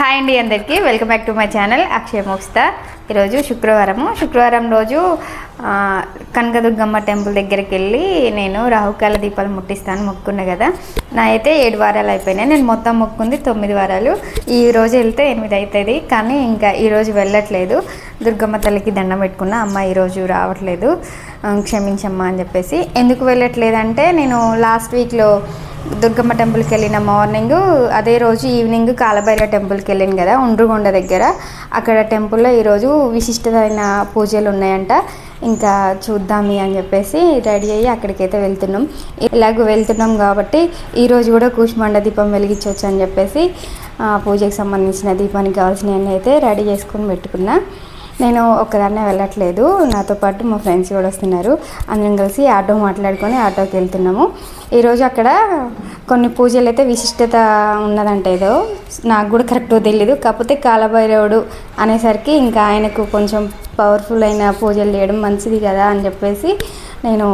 Hi అండి అందరికీ. Welcome back to my channel Akshaya మోక్స్తా ఈరోజు శుక్రవారము. శుక్రవారం రోజు కనకదుర్గమ్మ టెంపుల్ దగ్గరికి వెళ్ళి నేను రాహుకాల దీపాలు ముట్టిస్తాను మొక్కున్నా కదా. నా అయితే ఏడు వారాలు అయిపోయినాయి. నేను మొత్తం మొక్కుంది తొమ్మిది వారాలు. ఈ రోజు వెళ్తే ఎనిమిది అవుతుంది కానీ ఇంకా ఈరోజు వెళ్ళట్లేదు. దుర్గమ్మ తల్లికి దండం పెట్టుకున్నా అమ్మ ఈరోజు రావట్లేదు. క్షమించమ్మా అని చెప్పేసి. ఎందుకు వెళ్ళట్లేదంటే నేను లాస్ట్ వీక్లో దుర్గమ్మ టెంపుల్కి వెళ్ళిన మార్నింగ్ అదే రోజు ఈవినింగ్ కాలభైరవ టెంపుల్కి వెళ్ళాను కదా ఉండ్రుగొండ దగ్గర. అక్కడ టెంపుల్లో ఈరోజు విశిష్టమైన పూజలు ఉన్నాయంట. ఇంకా చూద్దామి అని చెప్పేసి రెడీ అయ్యి అక్కడికైతే వెళ్తున్నాం. ఇలాగ వెళ్తున్నాం కాబట్టి ఈరోజు కూడా కూష్మండ దీపం వెలిగించవచ్చు అని చెప్పేసి పూజకి సంబంధించిన దీపానికి కావాల్సినవన్నీ అయితే రెడీ చేసుకొని పెట్టుకున్నా. నేను ఒక్కదాన్నే వెళ్ళట్లేదు. నాతో పాటు మా ఫ్రెండ్స్ కూడా వస్తున్నారు. అందరం కలిసి ఆటో మాట్లాడుకొని ఆటోకి వెళ్తున్నాము. ఈరోజు అక్కడ కొన్ని పూజలు అయితే విశిష్టత ఉన్నదంట ఏదో. నాకు కూడా కరెక్ట్గా తెలియదు కాకపోతే కాలభైరవుడు అనేసరికి ఇంకా ఆయనకు కొంచెం పవర్ఫుల్ అయిన పూజలు చేయడం మంచిది కదా అని చెప్పేసి నేను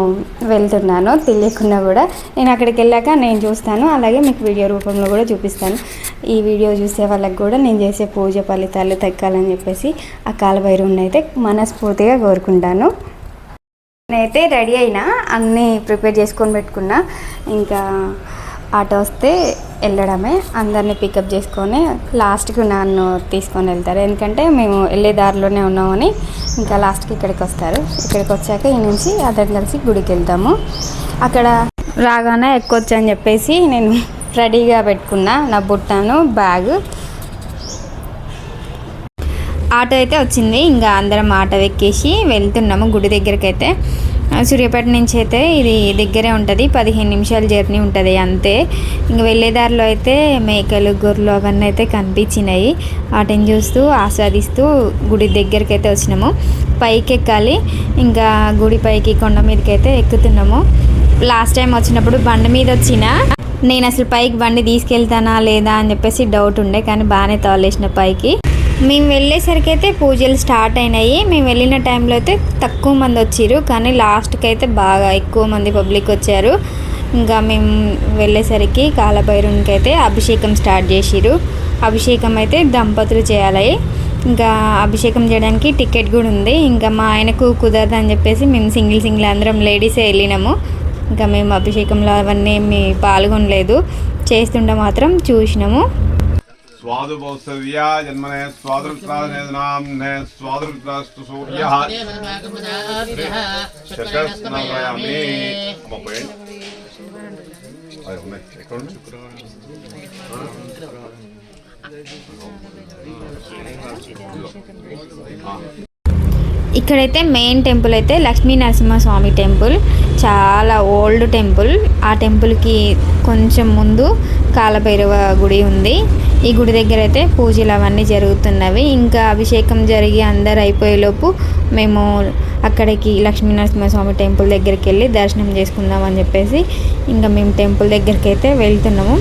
వెళ్తున్నాను తెలియకుండా కూడా. నేను అక్కడికి వెళ్ళాక నేను చూస్తాను అలాగే మీకు వీడియో రూపంలో కూడా చూపిస్తాను. ఈ వీడియో చూసే వాళ్ళకి కూడా నేను చేసే పూజ ఫలితాలు తగ్గాలని చెప్పేసి ఆ కాలభైరవుని అయితే మనస్ఫూర్తిగా కోరుకుంటాను. నేనైతే రెడీ అయినా అన్నీ ప్రిపేర్ చేసుకొని పెట్టుకున్నా. ఇంకా ఆటో వస్తే వెళ్ళడమే. అందరినీ పికప్ చేసుకొని లాస్ట్కి నన్ను తీసుకొని వెళ్తారు. ఎందుకంటే మేము వెళ్ళే దారిలోనే ఉన్నామని ఇంకా లాస్ట్కి ఇక్కడికి వస్తారు. ఇక్కడికి వచ్చాక ఈ నుంచి అతను కలిసి గుడికి వెళ్తాము. అక్కడ రాగానే ఎక్కొచ్చు అని చెప్పేసి నేను రెడీగా పెట్టుకున్నా నా బుట్టాను బ్యాగ్. ఆటో అయితే వచ్చింది. ఇంకా అందరం ఆటో ఎక్కేసి వెళ్తున్నాము గుడి దగ్గరికి అయితే సూర్యాపేట నుంచి అయితే ఇది దగ్గరే ఉంటుంది. పదిహేను నిమిషాల జర్నీ ఉంటుంది అంతే. ఇంక వెళ్ళే దారిలో అయితే మేకలు గొర్రెలు అవన్నీ అయితే కనిపించినాయి. వాటిని చూస్తూ ఆస్వాదిస్తూ గుడి దగ్గరికి అయితే వచ్చినాము. పైకి ఎక్కాలి ఇంకా గుడి పైకి కొండ మీదకి అయితే ఎక్కుతున్నాము. లాస్ట్ టైం వచ్చినప్పుడు బండి మీద వచ్చిన నేను అసలు పైకి బండి తీసుకెళ్తానా లేదా అని చెప్పేసి డౌట్ ఉండే కానీ బాగానే తోలేసిన పైకి. మేము వెళ్ళేసరికి అయితే పూజలు స్టార్ట్ అయినాయి. మేము వెళ్ళిన టైంలో అయితే తక్కువ మంది వచ్చారు కానీ లాస్ట్కి అయితే బాగా ఎక్కువ మంది పబ్లిక్ వచ్చారు. ఇంకా మేము వెళ్ళేసరికి కాలభైరునికి అయితే అభిషేకం స్టార్ట్ చేసిరు అభిషేకం అయితే దంపతులు చేయాలి. ఇంకా అభిషేకం చేయడానికి టికెట్ కూడా ఉంది. ఇంకా మా ఆయనకు కుదరదు అని చెప్పేసి మేము సింగిల్ సింగిల్ అందరం లేడీసే వెళ్ళినాము. ఇంకా మేము అభిషేకంలో అవన్నీ ఏమి పాల్గొనలేదు. చేస్తుంటే మాత్రం చూసినాము. स्वादुभौस्तव्या जन्मने स्वादृक्तानेदनाम्ने स्वादृक्तास्तु सूर्यः శకస్నవయామి ముప్పై ఇక్కడైతే మెయిన్ టెంపుల్ అయితే లక్ష్మీ నరసింహస్వామి టెంపుల్ చాలా ఓల్డ్ టెంపుల్ ఆ టెంపుల్కి కొంచెం ముందు కాలభైరవ గుడి ఉంది. ఈ గుడి దగ్గర అయితే పూజలు అవన్నీ జరుగుతున్నవి. ఇంకా అభిషేకం జరిగి అందరు అయిపోయేలోపు మేము అక్కడికి లక్ష్మీ నరసింహస్వామి టెంపుల్ దగ్గరికి వెళ్ళి దర్శనం చేసుకుందాం అని చెప్పేసి ఇంకా మేము టెంపుల్ దగ్గరికి అయితే వెళ్తున్నాము.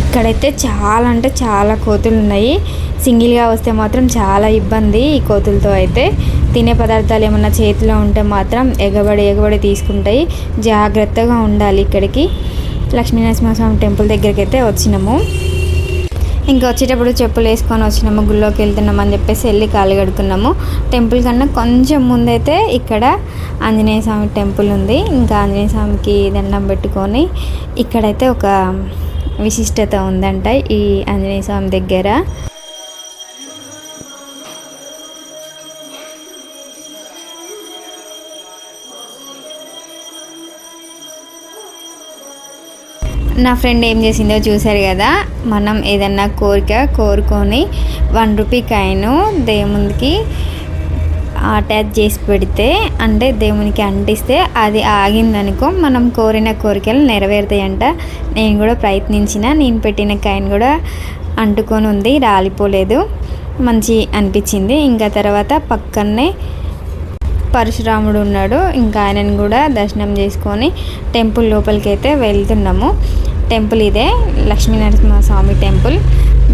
ఇక్కడైతే చాలా అంటే చాలా కోతులు ఉన్నాయి సింగిల్గా వస్తే మాత్రం చాలా ఇబ్బంది ఈ కోతులతో అయితే. తినే పదార్థాలు ఏమన్నా చేతిలో ఉంటే మాత్రం ఎగబడి ఎగబడి తీసుకుంటాయి. జాగ్రత్తగా ఉండాలి ఇక్కడికి. లక్ష్మీనరసింహస్వామి టెంపుల్ దగ్గరికి అయితే వచ్చినాము. ఇంకా వచ్చేటప్పుడు చెప్పులు వేసుకొని వచ్చినాము గుళ్ళోకి వెళ్తున్నాం అని చెప్పేసి వెళ్ళి కాలు కడుక్కున్నాము. టెంపుల్ కన్నా కొంచెం ముందైతే ఇక్కడ ఆంజనేయ స్వామి టెంపుల్ ఉంది. ఇంకా ఆంజనేయ స్వామికి దండం పెట్టుకొని ఇక్కడైతే ఒక విశిష్టత ఉందంట ఈ ఆంజనేయ స్వామి దగ్గర. నా ఫ్రెండ్ ఏం చేసిందో చూశారు కదా మనం ఏదన్నా కోరిక కోరుకొని వన్ రూపీ కాయను దేవునికి అటాచ్ చేసి పెడితే అంటే దేవునికి అంటిస్తే అది ఆగిందనుకో మనం కోరిన కోరికలు నెరవేరుతాయంట. నేను కూడా ప్రయత్నించిన నేను పెట్టిన కాయిన్ కూడా అంటుకొని ఉంది రాలిపోలేదు. మంచి అనిపించింది. ఇంకా తర్వాత పక్కనే పరశురాముడు ఉన్నాడు. ఇంకా ఆయనను కూడా దర్శనం చేసుకొని టెంపుల్ లోపలికి అయితే వెళ్తున్నాము. టెంపుల్ ఇదే లక్ష్మీనరసింహ స్వామి టెంపుల్.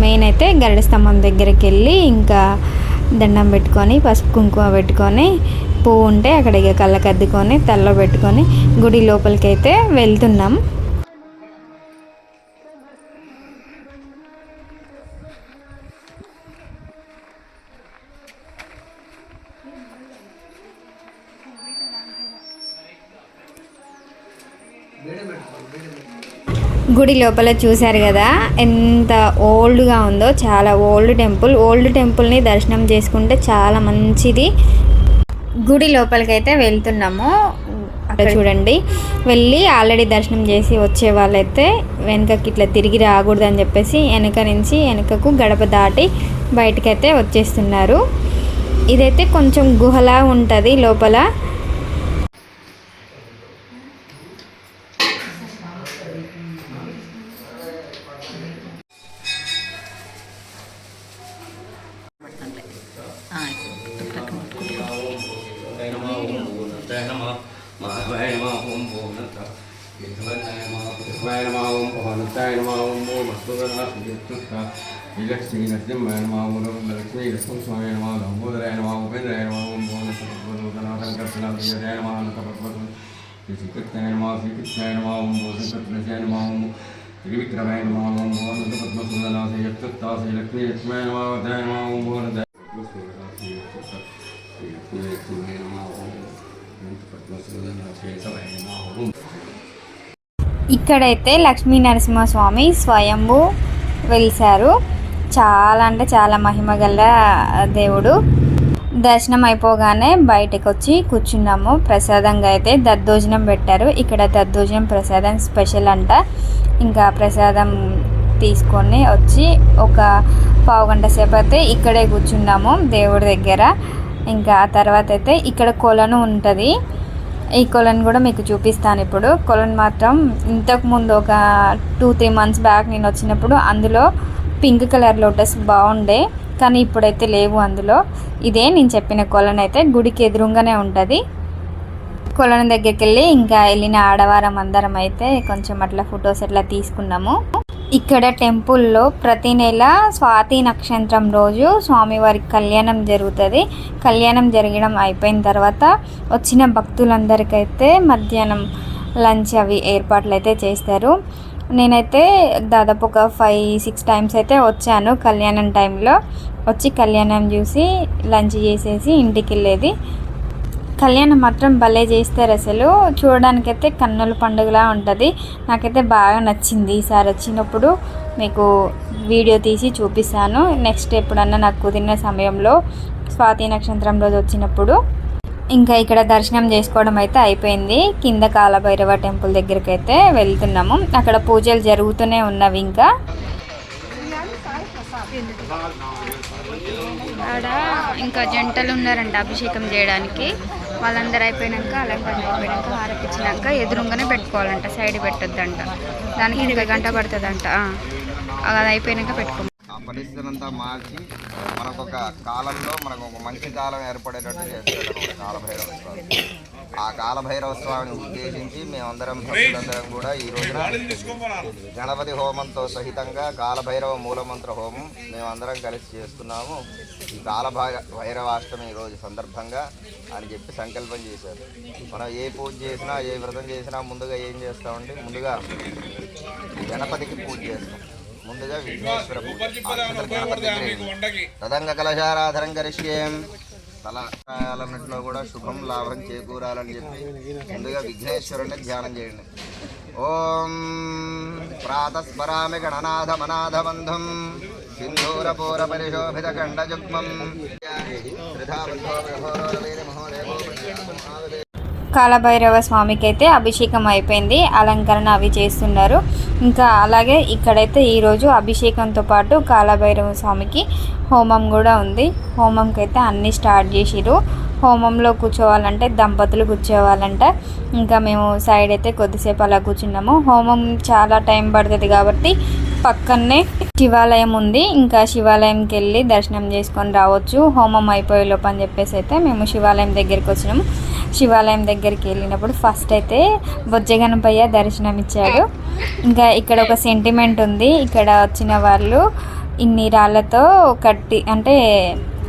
మెయిన్ అయితే గరుడ స్తంభం దగ్గరికి వెళ్ళి ఇంకా దండం పెట్టుకొని పసుపు కుంకుమ పెట్టుకొని పువ్వు ఉంటే అక్కడ ఇక కళ్ళకద్దుకొని తలలో పెట్టుకొని గుడి లోపలికి అయితే వెళ్తున్నాం. గుడి లోపల చూశారు కదా ఎంత ఓల్డ్గా ఉందో చాలా ఓల్డ్ టెంపుల్. ఓల్డ్ టెంపుల్ని దర్శనం చేసుకుంటే చాలా మంచిది. గుడి లోపలికైతే వెళ్తున్నాము. అక్కడ చూడండి. వెళ్ళి ఆల్రెడీ దర్శనం చేసి వచ్చే వాళ్ళైతే వెనకకి ఇట్లా తిరిగి రాకూడదని చెప్పేసి వెనక నుంచి వెనకకు గడప దాటి బయటకైతే వచ్చేస్తున్నారు. ఇదైతే కొంచెం గుహలా ఉంటుంది లోపల. பூர்ணத்தை நம ஓம் பூர்ணத்தை நம மாதவாய நம ஓம் பூர்ணத்தை യജമാവും ഭവനത്തായണമാവും വസ്തുതനാശ്രീലക്ഷ്മീലക്ഷ്മയണമാവും ലക്ഷ്മീ ലക്ഷ്മം സ്വാമിയണമാവും ലംബോദരായണമാവും ഉപേന്ദ്രായണമാവും ഭവനസംകർഷനാഥയമാനത്തപർവ്വതം ശ്രീകൃഷ്ണയനമാവും ശ്രീകൃഷ്ണയനമാവും ഭൂസങ്കൃഷ്ണയനമാവും ശ്രീവിക്രമയനമാവും ഭവനപത്മസുന്ദനാഥ യക്ഷത്താ ശ്രീലക്ഷ്മീ ലക്ഷ്മയനമാവും ഭവനത ఇక్కడైతే లక్ష్మీ నరసింహస్వామి స్వయంభూ వెలిశారు. చాలా అంటే చాలా మహిమ గల దేవుడు. దర్శనం అయిపోగానే బయటకు వచ్చి కూర్చున్నాము. ప్రసాదంగా అయితే దద్దోజనం పెట్టారు. ఇక్కడ దద్దోజనం ప్రసాదం స్పెషల్ అంట. ఇంకా ప్రసాదం తీసుకొని వచ్చి ఒక పావు గంట సేపు అయితే ఇక్కడే కూర్చున్నాము దేవుడి దగ్గర. ఇంకా ఆ తర్వాత అయితే ఇక్కడ కొలను ఉంటుంది. ఈ కొలను కూడా మీకు చూపిస్తాను ఇప్పుడు. కొలను మాత్రం ఇంతకుముందు ఒక టూ త్రీ మంత్స్ బ్యాక్ నేను వచ్చినప్పుడు అందులో పింక్ కలర్ లోటస్ బాగుండే కానీ ఇప్పుడైతే లేవు అందులో. ఇదే నేను చెప్పిన కొలను అయితే గుడికి ఎదురుగానే ఉంటుంది. కొలను దగ్గరికి వెళ్ళి ఇంకా వెళ్ళిన ఆడవారం అందరం అయితే కొంచెం అట్లా ఫొటోస్ అట్లా తీసుకున్నాము. ఇక్కడ టెంపుల్లో ప్రతి నెల స్వాతి నక్షత్రం రోజు స్వామివారికి కళ్యాణం జరుగుతుంది. కళ్యాణం జరగడం అయిపోయిన తర్వాత వచ్చిన భక్తులందరికైతే మధ్యాహ్నం లంచ్ అవి ఏర్పాట్లు అయితే చేస్తారు. నేనైతే దాదాపు ఒక ఫైవ్ సిక్స్ టైమ్స్ అయితే వచ్చాను కళ్యాణం టైంలో. వచ్చి కళ్యాణం చూసి లంచ్ చేసేసి ఇంటికి వెళ్ళేది కళ్యాణం మాత్రం భలే చేస్తారు అసలు. చూడడానికైతే కన్నుల పండుగలా ఉంటుంది. నాకైతే బాగా నచ్చింది ఈసారి వచ్చినప్పుడు. మీకు వీడియో తీసి చూపిస్తాను. నెక్స్ట్ ఎప్పుడన్నా నాకు కుదిరిన సమయంలో స్వాతి నక్షత్రం రోజు వచ్చినప్పుడు. ఇంకా ఇక్కడ దర్శనం చేసుకోవడం అయితే అయిపోయింది. కింద కాలభైరవ టెంపుల్ దగ్గరికి అయితే వెళ్తున్నాము. అక్కడ పూజలు జరుగుతూనే ఉన్నవి ఇంకా. ఇంకా జంటలు ఉన్నారంట అభిషేకం చేయడానికి. వాళ్ళందరూ అయిపోయినాక అలంకరణ అయిపోయాక హారతిచ్చినాక ఎదురుగానే పెట్టుకోవాలంట సైడ్ పెట్టొద్దంట. దానికి ఇంకా గంట పడుతుందంట అది అయిపోయినాక పెట్టుకో. ఆ పరిస్థితులంతా మార్చి మనకు ఒక కాలంలో మనకు ఒక మంచి కాలం ఏర్పడేటట్టు చేస్తాడు ఒక కాలభైరవ ఆ కాలభైరవ స్వామిని ఉద్దేశించి మేమందరం భక్తులందరం కూడా ఈ రోజున గణపతి హోమంతో సహితంగా కాలభైరవ మూలమంత్ర హోమం మేమందరం కలిసి చేస్తున్నాము. ఈ కాలభై భైరవాష్టమి ఈ రోజు సందర్భంగా అని చెప్పి సంకల్పం చేశారు. మనం ఏ పూజ చేసినా ఏ వ్రతం చేసినా ముందుగా ఏం చేస్తామంటే ముందుగా గణపతికి పూజ చేస్తాం. ముందుగా విఘ్నేశ్వర పూజ. గణపతి. తదంగ కలశారాధనం కరిష్యేం. తలన్నట్లో కూడా శుభం లాభం చేకూరాలని చెప్పి ముందుగా విఘ్నేశ్వరుని ధ్యానం చేయండి ఓం ప్రాతస్మరామి గణనాథ మనాథ బంధం సింధూరపూర పరిశోభిత ఖండజుగ్మం కాలభైరవ స్వామికి అయితే అభిషేకం అయిపోయింది అలంకరణ అవి చేస్తున్నారు. ఇంకా అలాగే ఇక్కడైతే ఈరోజు అభిషేకంతో పాటు కాలభైరవ స్వామికి హోమం కూడా ఉంది. హోమంకి అయితే అన్నీ స్టార్ట్ చేసిరు హోమంలో కూర్చోవాలంటే దంపతులు కూర్చోవాలంట. ఇంకా మేము సైడ్ అయితే కొద్దిసేపు అలా కూర్చున్నాము. హోమం చాలా టైం పడుతుంది కాబట్టి పక్కనే శివాలయం ఉంది. ఇంకా శివాలయంకి వెళ్ళి దర్శనం చేసుకొని రావచ్చు. హోమం అయిపోయే లోపు అని చెప్పేసి అయితే మేము శివాలయం దగ్గరికి వచ్చినాము. శివాలయం దగ్గరికి వెళ్ళినప్పుడు ఫస్ట్ అయితే బొజ్జగణపయ్య దర్శనం ఇచ్చాడు. ఇంకా ఇక్కడ ఒక సెంటిమెంట్ ఉంది. ఇక్కడ వచ్చిన వాళ్ళు ఇన్ని రాళ్ళతో కట్టి అంటే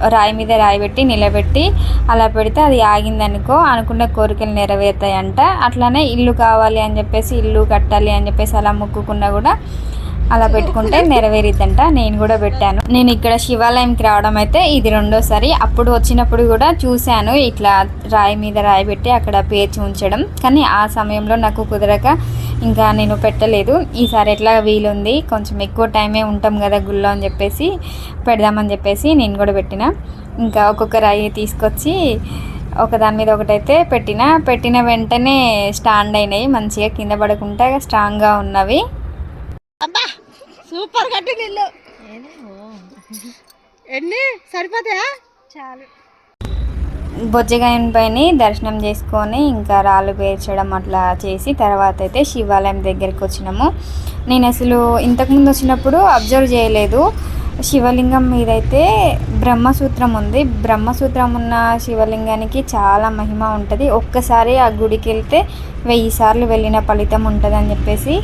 రాయి మీద రాయి పెట్టి నిలబెట్టి అలా పెడితే అది ఆగిందనుకో అనుకున్న కోరికలు నెరవేరుతాయంట. అట్లానే ఇల్లు కావాలి అని చెప్పేసి ఇల్లు కట్టాలి అని చెప్పేసి అలా మొక్కుకున్నా కూడా అలా పెట్టుకుంటే నెరవేరిద్దంట. నేను కూడా పెట్టాను. నేను ఇక్కడ శివాలయంకి రావడం అయితే ఇది రెండోసారి. అప్పుడు వచ్చినప్పుడు కూడా చూశాను. ఇట్లా రాయి మీద రాయి పెట్టి అక్కడ పేర్చి ఉంచడం. కానీ ఆ సమయంలో నాకు కుదరక ఇంకా నేను పెట్టలేదు. ఈసారి ఎట్లా వీలుంది? కొంచెం ఎక్కువ టైమే ఉంటాం కదా గుళ్ళో అని చెప్పేసి పెడదామని చెప్పేసి నేను కూడా పెట్టిన. ఇంకా ఒక్కొక్క రాయి తీసుకొచ్చి ఒక దాని మీద ఒకటైతే పెట్టిన. పెట్టిన వెంటనే స్టాండ్ అయినాయి. మంచిగా కింద పడకుండా స్ట్రాంగ్గా ఉన్నవి. సూపర్ కట్టి నీళ్ళు ఎన్ని? సరిపోతాయా? చాలు. బొజ్జగాయన్ పైన దర్శనం చేసుకొని ఇంకా రాళ్ళు పేర్చడం అట్లా చేసి తర్వాత అయితే శివాలయం దగ్గరికి వచ్చినాము. నేను అసలు ఇంతకుముందు వచ్చినప్పుడు అబ్జర్వ్ చేయలేదు. శివలింగం మీదైతే బ్రహ్మసూత్రం ఉంది. బ్రహ్మసూత్రం ఉన్న శివలింగానికి చాలా మహిమ ఉంటుంది. ఒక్కసారి ఆ గుడికి వెళ్తే వెయ్యి సార్లు వెళ్ళిన ఫలితం ఉంటుందని చెప్పేసి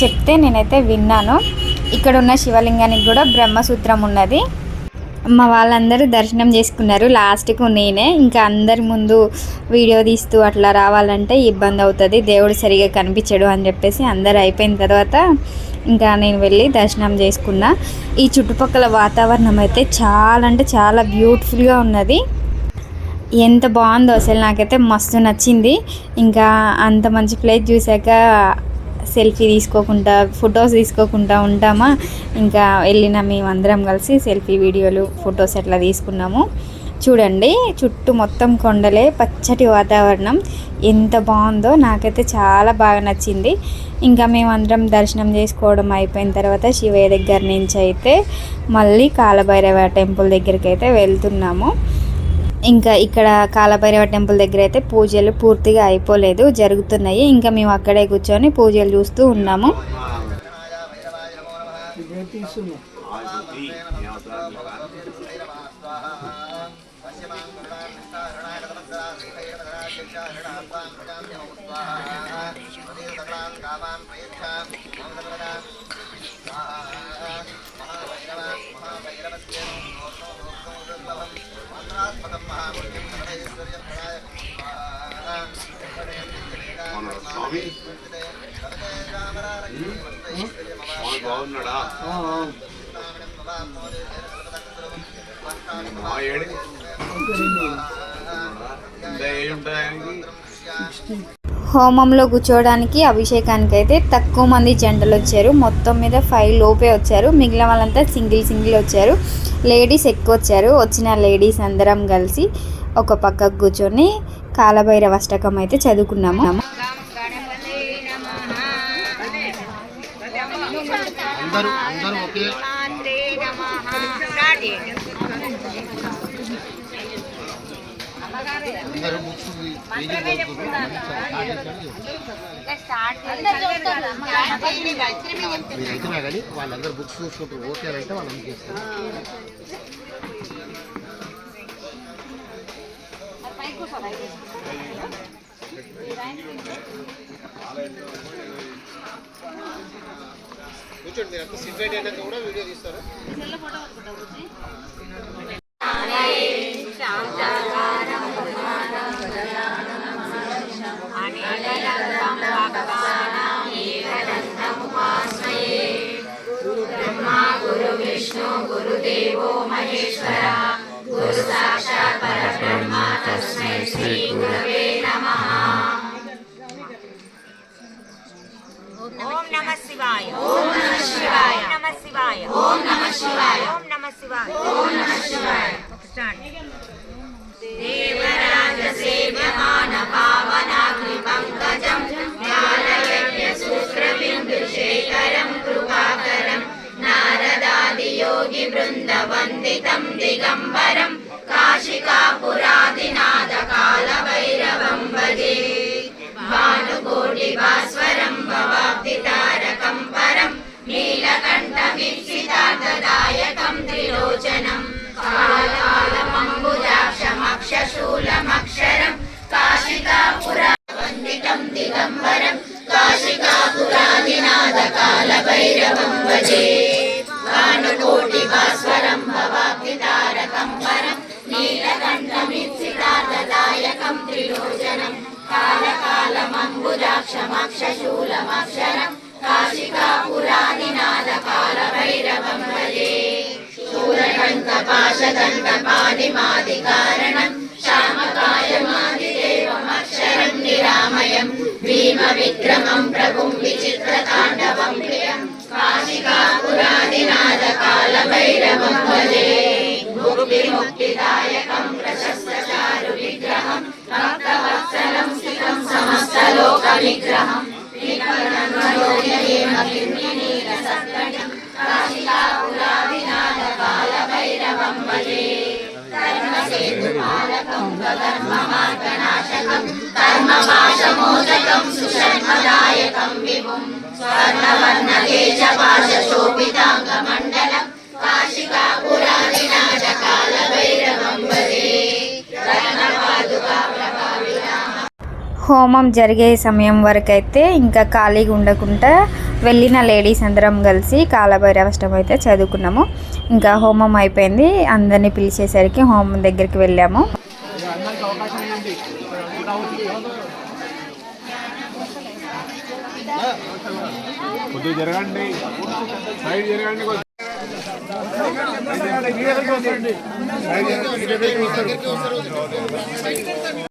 చెప్తే నేనైతే విన్నాను. ఇక్కడ ఉన్న శివలింగానికి కూడా బ్రహ్మసూత్రం ఉన్నది. మా వాళ్ళందరూ దర్శనం చేసుకున్నారు. లాస్ట్కు నేనే. ఇంకా అందరి ముందు వీడియో తీస్తూ అట్లా రావాలంటే ఇబ్బంది అవుతుంది. దేవుడు సరిగా కనిపించడు అని చెప్పేసి అందరు అయిపోయిన తర్వాత ఇంకా నేను వెళ్ళి దర్శనం చేసుకున్నా. ఈ చుట్టుపక్కల వాతావరణం అయితే చాలా అంటే చాలా బ్యూటిఫుల్గా ఉన్నది. ఎంత బాగుందో అసలు నాకైతే మస్తు నచ్చింది. ఇంకా అంత మంచి ప్లేస్ చూసాక సెల్ఫీ తీసుకోకుండా ఫొటోస్ తీసుకోకుండా ఉంటామా? ఇంకా వెళ్ళిన మేమందరం కలిసి సెల్ఫీ వీడియోలు ఫొటోస్ అట్లా తీసుకున్నాము. చూడండి చుట్టూ మొత్తం కొండలే పచ్చటి వాతావరణం ఎంత బాగుందో నాకైతే చాలా బాగా నచ్చింది ఇంకా మేమందరం దర్శనం చేసుకోవడం అయిపోయిన తర్వాత శివయ్య దగ్గర నుంచి అయితే మళ్ళీ కాలభైరవ టెంపుల్ దగ్గరికి అయితే వెళ్తున్నాము ఇంకా ఇక్కడ కాలభైరవ టెంపుల్ దగ్గర అయితే పూజలు పూర్తిగా అయిపోలేదు జరుగుతున్నాయి ఇంకా మేము అక్కడే కూర్చొని పూజలు చూస్తూ ఉన్నాము బాగున్నాడా? హోమంలో కూర్చోవడానికి అభిషేకానికి అయితే తక్కువ మంది జంటలు వచ్చారు. మొత్తం మీద ఫైవ్ లోపే వచ్చారు. మిగిలిన వాళ్ళంతా సింగిల్ సింగిల్ వచ్చారు. లేడీస్ ఎక్కువ వచ్చారు. వచ్చిన లేడీస్ అందరం కలిసి ఒక పక్కకు కూర్చొని కాలభైరవ అష్టకం అయితే చదువుకున్నాము. అందరూ అందరూ బుక్స్ కానీ వాళ్ళందరూ బుక్స్ చూసుకుంటారు. ఓకే అని అంటే వాళ్ళు అందుకేస్తారు కూర్చోండి మీరు అంతా సిపరేట్ అయినాక కూడా వీడియో తీస్తారా? ఓం నమ శివాయ. ఓం నమ శివాయ ఓం నమ నమ ఓం నమ శివాయ ఓం దేవరాజ సేవ్యమాన పావనాగ్ని పంకజం జ్ఞానయజ్ఞ సూత్ర బిందు శేఖరం కృపాకరం నారదాది యోగి బృంద వందితం దిగంబరం. कालकालमम्बुजाक्षमक्षशूलमक्षरम् काशिकापुरादिनादकालभैरवं भजे शूरकण्ठपाशकण्ठपादिमादिकारणम् श्यामकायमादिदेवमक्षरम् निरामयम् भीमविक्रमम् प्रभुम् विचित्रताण्डवम् प्रियम् काशिकापुरादिनादकालभैरवं भजे मुक्तिमुक्तिदायकम् प्रशस्तचारुविग्रहम् भक्तवत्सलम् సమస్త లోక విగ్రహం కర్మపాశమోదకం సుశర్మదాయకం విభుం స్వర్ణవర్ణకేశపాశోభితాంగమండలం హోమం జరిగే సమయం వరకు అయితే ఇంకా ఖాళీగా ఉండకుండా వెళ్ళిన లేడీస్ అందరం కలిసి కాలభైరవష్టం అయితే చదువుకున్నాము. ఇంకా హోమం అయిపోయింది. అందరినీ పిలిచేసరికి హోమం దగ్గరికి వెళ్ళాము. జరగండి. సైడ్ జరగండి.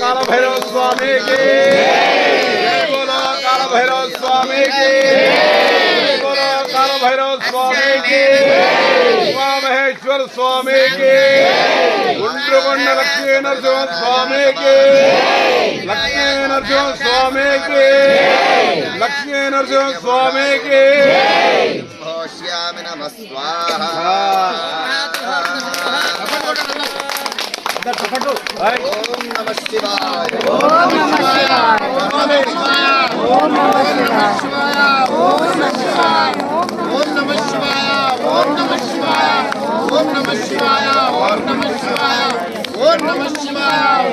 काल भैरव स्वामी की जय। बोलो काल भैरव स्वामी की बोलो काल भैरव स्वामी की उमामहेश्वर स्वामी की गुंड्रवण्ण लक्ष्मी नरसिंह स्वामी की लक्ष्मी नरसिंह स्वामी की लक्ष्मी नरसिंह स्वामी की श्याम नमः स्वाहा। हाँ। స్వామికి శ్యామి నమ స్వాహ ఓం నమ శివాయ. ఓం నమ శివాయ. ఓం నమ శివాయ. ఓం నమ శివాయ. ఓం నమ శివాయ ఓం నమ శివాయ ఓం నమ శివాయ ఓం నమ శివాయ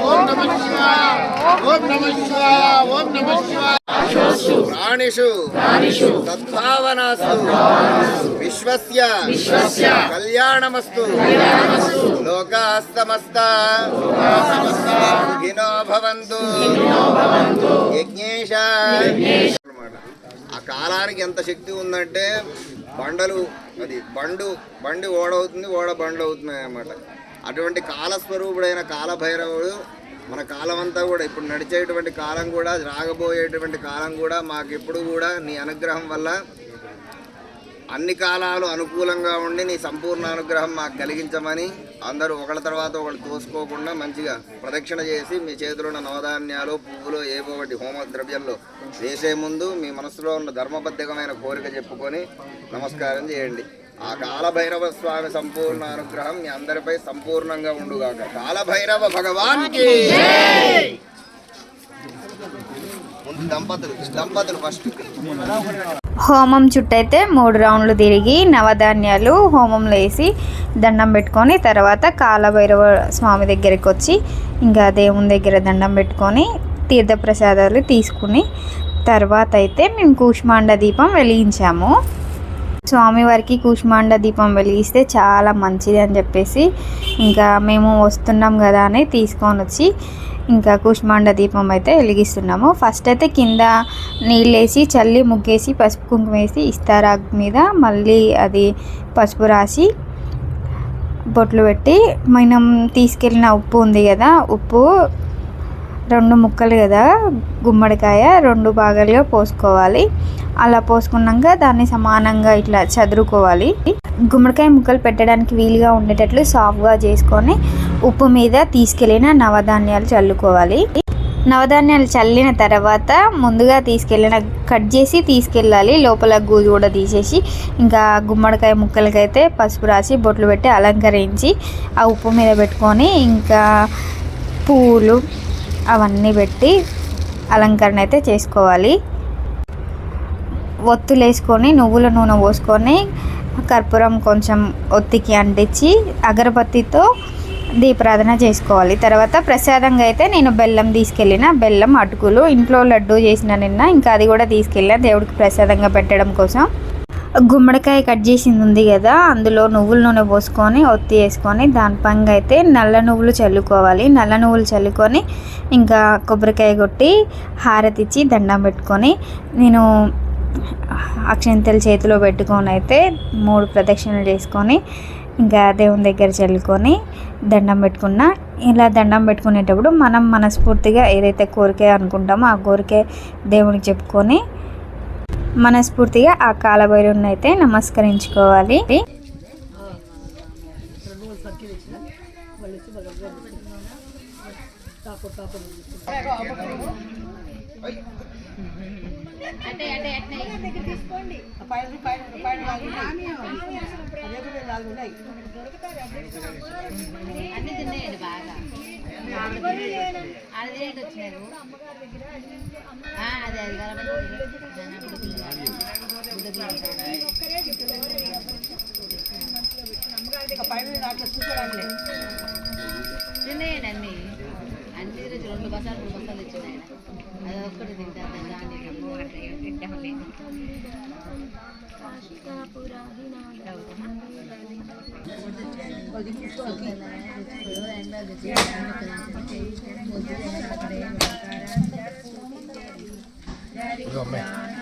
ఓం నమ శివాయ ప్రాణిషు. ప్రాణిషు. సద్భావనాస్తు. విశ్వస్య. విశ్వస్య. కళ్యాణమస్తు. లోకాస్తమస్త. భవంతు. యజ్ఞేశ. ఆ కాలానికి ఎంత శక్తి ఉందంటే బండలు అది బండు బండి ఓడవుతుంది ఓడ బండ్లు అవుతున్నాయి అన్నమాట. అటువంటి కాలస్వరూపుడైన కాలభైరవుడు మన కాలం అంతా కూడా ఇప్పుడు నడిచేటువంటి కాలం కూడా రాగబోయేటువంటి కాలం కూడా మాకు ఎప్పుడు కూడా నీ అనుగ్రహం వల్ల అన్ని కాలాలు అనుకూలంగా ఉండి నీ సంపూర్ణ అనుగ్రహం మాకు కలిగించమని అందరూ ఒకళ్ళ తర్వాత ఒకళ్ళు తోసుకోకుండా మంచిగా ప్రదక్షిణ చేసి మీ చేతిలో ఉన్న నవధాన్యాలు పువ్వులు ఏవో ఒకటి హోమ ద్రవ్యంలో వేసే ముందు మీ మనసులో ఉన్న ధర్మబద్ధకమైన కోరిక చెప్పుకొని నమస్కారం చేయండి. ఆ కాలభైరవ స్వామి సంపూర్ణ అనుగ్రహం మీ అందరిపై సంపూర్ణంగా ఉండుగాక. కాలభైరవ భగవాన్కి దంపతులు దంపతులు ఫస్ట్ హోమం చుట్టైతే మూడు రౌండ్లు తిరిగి నవధాన్యాలు హోమంలో వేసి దండం పెట్టుకొని తర్వాత కాలభైరవ స్వామి దగ్గరికి వచ్చి ఇంకా దేవుని దగ్గర దండం పెట్టుకొని తీర్థప్రసాదాలు తీసుకుని తర్వాత అయితే మేము కూష్మాండ దీపం వెలిగించాము. స్వామివారికి కూష్మాండ దీపం వెలిగిస్తే చాలా మంచిది అని చెప్పేసి ఇంకా మేము వస్తున్నాం కదా అని తీసుకొని వచ్చి ఇంకా కూష్మాండ దీపం అయితే వెలిగిస్తున్నాము. ఫస్ట్ అయితే కింద నీళ్ళేసి చల్లి ముగ్గేసి పసుపు కుంకుమ వేసి ఇస్తారా మీద మళ్ళీ అది పసుపు రాసి బొట్లు పెట్టి మనం తీసుకెళ్ళిన ఉప్పు ఉంది కదా ఉప్పు రెండు ముక్కలు కదా గుమ్మడికాయ రెండు భాగాలుగా పోసుకోవాలి. అలా పోసుకున్నాక దాన్ని సమానంగా ఇట్లా చదురుకోవాలి. గుమ్మడికాయ ముక్కలు పెట్టడానికి వీలుగా ఉండేటట్లు సాఫ్ట్గా చేసుకొని ఉప్పు మీద తీసుకెళ్ళిన నవధాన్యాలు చల్లుకోవాలి. నవధాన్యాలు చల్లిన తర్వాత ముందుగా తీసుకెళ్ళిన కట్ చేసి తీసుకెళ్ళాలి. లోపల గూజు కూడా తీసేసి ఇంకా గుమ్మడికాయ ముక్కలకైతే పసుపు రాసి బొట్లు పెట్టి అలంకరించి ఆ ఉప్పు మీద పెట్టుకొని ఇంకా పూలు అవన్నీ పెట్టి అలంకరణ అయితే చేసుకోవాలి. ఒత్తులు వేసుకొని నువ్వుల నూనె పోసుకొని కర్పూరం కొంచెం ఒత్తికి అంటించి అగరబత్తితో దీపారాధన చేసుకోవాలి. తర్వాత ప్రసాదంగా అయితే నేను బెల్లం తీసుకెళ్ళిన బెల్లం అటుకులు ఇంట్లో లడ్డు చేసిన నిన్న ఇంకా అది కూడా తీసుకెళ్ళిన దేవుడికి ప్రసాదంగా పెట్టడం కోసం. గుమ్మడికాయ కట్ చేసింది ఉంది కదా అందులో నువ్వుల నూనె పోసుకొని ఒత్తి వేసుకొని దానిపైన అయితే నల్ల నువ్వులు చల్లుకోవాలి. నల్ల నువ్వులు చల్లుకొని ఇంకా కొబ్బరికాయ కొట్టి హారతి ఇచ్చి దండం పెట్టుకొని నేను అక్షంతలు చేతిలో పెట్టుకొని అయితే మూడు ప్రదక్షిణలు చేసుకొని ఇంకా దేవుని దగ్గర చల్లుకొని దండం పెట్టుకున్న. ఇలా దండం పెట్టుకునేటప్పుడు మనం మనస్ఫూర్తిగా ఏదైతే కోరిక అనుకుంటామో ఆ కోరిక దేవునికి చెప్పుకొని మనస్ఫూర్తిగా ఆ కాలభైరుని అయితే నమస్కరించుకోవాలి. తిన్నాయండి అన్ని అన్ని రోజు రెండు బస్సాలు మూడు బసాలు ఇచ్చినాయి అది. ఒక్కటి తింటాను దాన్ని Dios man.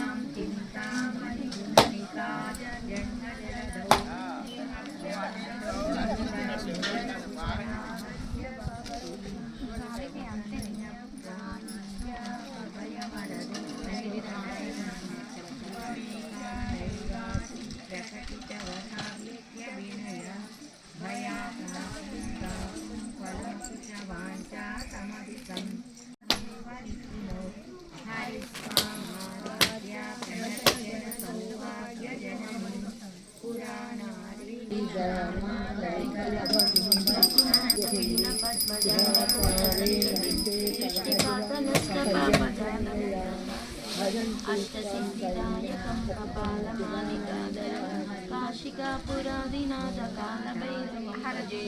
అష్టసిద్ధిదాయకం కపాలమానికాదరం కాశికాపురాదినాథ కాలభైరవం హరజే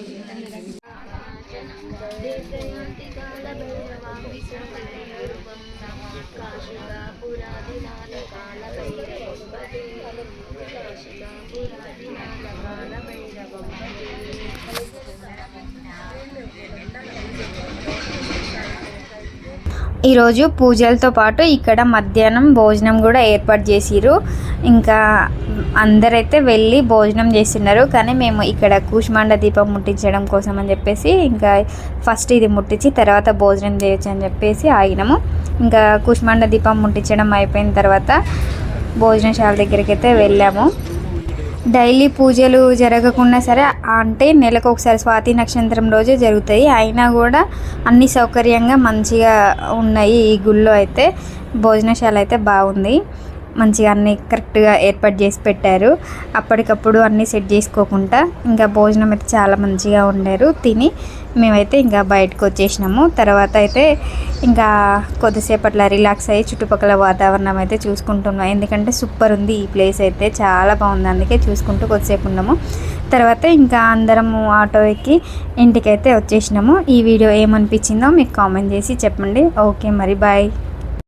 దేశయాతి కాలభైరవం విశ్వరూపం కాశికాపురాదినాథ కాలభైరవం కాశికాపురాదినాథ ఈరోజు పూజలతో పాటు ఇక్కడ మధ్యాహ్నం భోజనం కూడా ఏర్పాటు చేసిరు ఇంకా అందరైతే వెళ్ళి భోజనం చేస్తున్నారు. కానీ మేము ఇక్కడ కూష్మాండ దీపం ముట్టించడం కోసం అని చెప్పేసి ఇంకా ఫస్ట్ ఇది ముట్టించి తర్వాత భోజనం చేయొచ్చు అని చెప్పేసి ఆగినాము. ఇంకా కూష్మాండ దీపం ముట్టించడం అయిపోయిన తర్వాత భోజనశాల దగ్గరికి అయితే వెళ్ళాము. డైలీ పూజలు జరగకుండా సరే అంటే నెలకు ఒకసారి స్వాతి నక్షత్రం రోజే జరుగుతాయి. అయినా కూడా అన్ని సౌకర్యంగా మంచిగా ఉన్నాయి ఈ గుళ్ళో అయితే. భోజనశాల అయితే బాగుంది. మంచిగా అన్ని కరెక్ట్గా ఏర్పాటు చేసి పెట్టారు. అప్పటికప్పుడు అన్నీ సెట్ చేసుకోకుండా ఇంకా భోజనం అయితే చాలా మంచిగా ఉండారు తిని మేమైతే ఇంకా బయటకు వచ్చేసినాము. తర్వాత అయితే ఇంకా కొద్దిసేపట్లా రిలాక్స్ అయ్యి చుట్టుపక్కల వాతావరణం అయితే చూసుకుంటున్నాం. ఎందుకంటే సూపర్ ఉంది ఈ ప్లేస్ అయితే. చాలా బాగుంది. అందుకే చూసుకుంటూ కొద్దిసేపు ఉన్నాము. తర్వాత ఇంకా అందరము ఆటో ఎక్కి ఇంటికైతే వచ్చేసినాము. ఈ వీడియో ఏమనిపించిందో మీకు కామెంట్ చేసి చెప్పండి. ఓకే మరి బాయ్